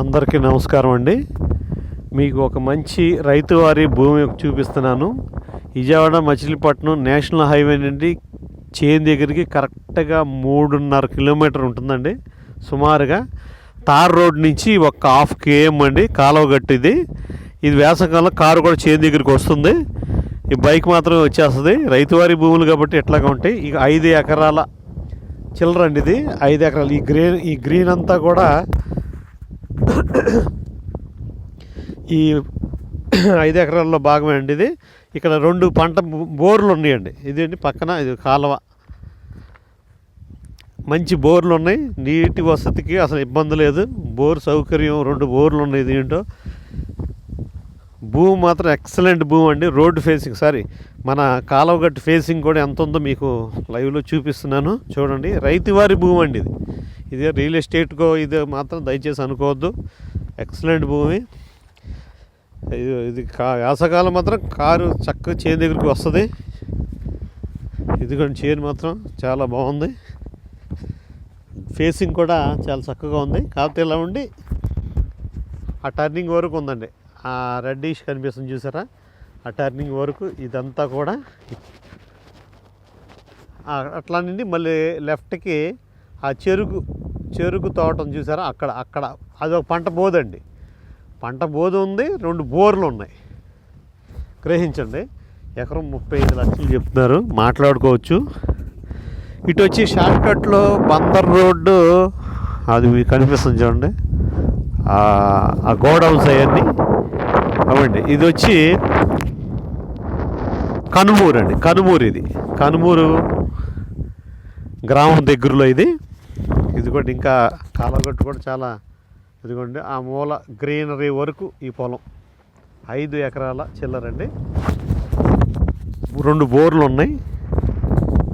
అందరికీ నమస్కారం అండి. మీకు ఒక మంచి రైతువారి భూమి చూపిస్తున్నాను. విజయవాడ మచిలీపట్నం నేషనల్ హైవే నుండి చేన్ దగ్గరికి కరెక్ట్గా మూడున్నర కిలోమీటర్ ఉంటుందండి. సుమారుగా తార్ రోడ్ నుంచి ఒక హాఫ్ కేఎం అండి. కాలువ గట్టిది ఇది ఇది వేసవకాలంలో కారు కూడా చేన్ దగ్గరికి వస్తుంది. ఈ బైక్ మాత్రం వచ్చేస్తుంది. రైతువారి భూములు కాబట్టి ఎట్లాగా ఉంటాయి. ఇక ఐదు ఎకరాల చిల్లరండి ఇది. ఐదు ఎకరాలు. ఈ గ్రీన్ ఈ గ్రీన్ అంతా కూడా ఈ ఐదు ఎకరాల్లో భాగమే అండి ఇది. ఇక్కడ రెండు పంట బోర్లు ఉన్నాయండి ఇది అండి పక్కన ఇది కాలువ. మంచి బోర్లు ఉన్నాయి నీటి వసతికి అసలు ఇబ్బంది లేదు. బోర్ సౌకర్యం రెండు బోర్లు ఉన్నాయి దీంట్లో భూమి మాత్రం ఎక్సలెంట్ భూమి అండి. రోడ్డు ఫేసింగ్ సారీ మన కాలువగట్టు ఫేసింగ్ కూడా ఎంత ఉందో మీకు లైవ్లో చూపిస్తున్నాను. చూడండి రైతువారి భూమి అండి ఇది. ఇదే రియల్ ఎస్టేట్కో ఇది మాత్రం దయచేసి అనుకోవద్దు. ఎక్సలెంట్ భూమి. ఇది కా వేసకాలం మాత్రం కారు చక్కగా చేను దగ్గరికి వస్తుంది. ఇదిగోండి చేను మాత్రం చాలా బాగుంది. ఫేసింగ్ కూడా చాలా చక్కగా ఉంది. కాకపోతే ఇలా ఉండి ఆ టర్నింగ్ వరకు ఉందండి. ఆ రెడ్డిష్ కనిపిస్తుంది చూసారా? ఆ టర్నింగ్ వరకు ఇదంతా కూడా అట్లా నుండి మళ్ళీ లెఫ్ట్కి ఆ చెరుకు చెరుకు తోటం చూసారా? అక్కడ అక్కడ. అది ఒక పంట బోదండి పంట బోధ ఉంది రెండు బోర్లు ఉన్నాయి. గ్రహించండి. ఎకరం ముప్పై ఐదు లక్షలు చెప్తున్నారు. మాట్లాడుకోవచ్చు. ఇటు వచ్చి షార్ట్కట్లో బందర్ రోడ్డు అది మీకు కనిపిస్తుంది చూడండి. ఆ- ఆ గోడౌన్స్ అవన్నీ. అవండి ఇది వచ్చి కనుమూరు అండి కనుమూరు ఇది. కనుమూరు గ్రామం దగ్గరలో ఇది. ఇదిగోండి ఇంకా కాలగట్టు కూడా చాలా ఇదిగోండి ఆ మూల గ్రీనరీ వరకు ఈ పొలం. ఐదు ఎకరాల చిల్లరండి రెండు బోర్లు ఉన్నాయి.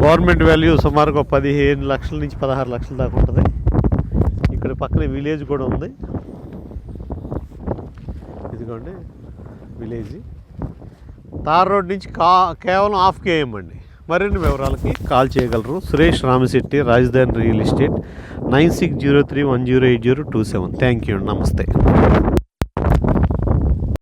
గవర్నమెంట్ వాల్యూ సుమారుగా పదిహేను లక్షల నుంచి పదహారు లక్షల దాకా ఉంటుంది. ఇక్కడ పక్కన విలేజ్ కూడా ఉంది. ఇదిగోండి విలేజ్. తార్ రోడ్ నుంచి కా కేవలం హాఫ్ కేఎం అండి మరిన్ని వివరాలకి కాల్ చేయగలరు. Suresh Ramasetti Rajadhani real estate nine six zero three one zero eight zero two seven. Thank you నమస్తే.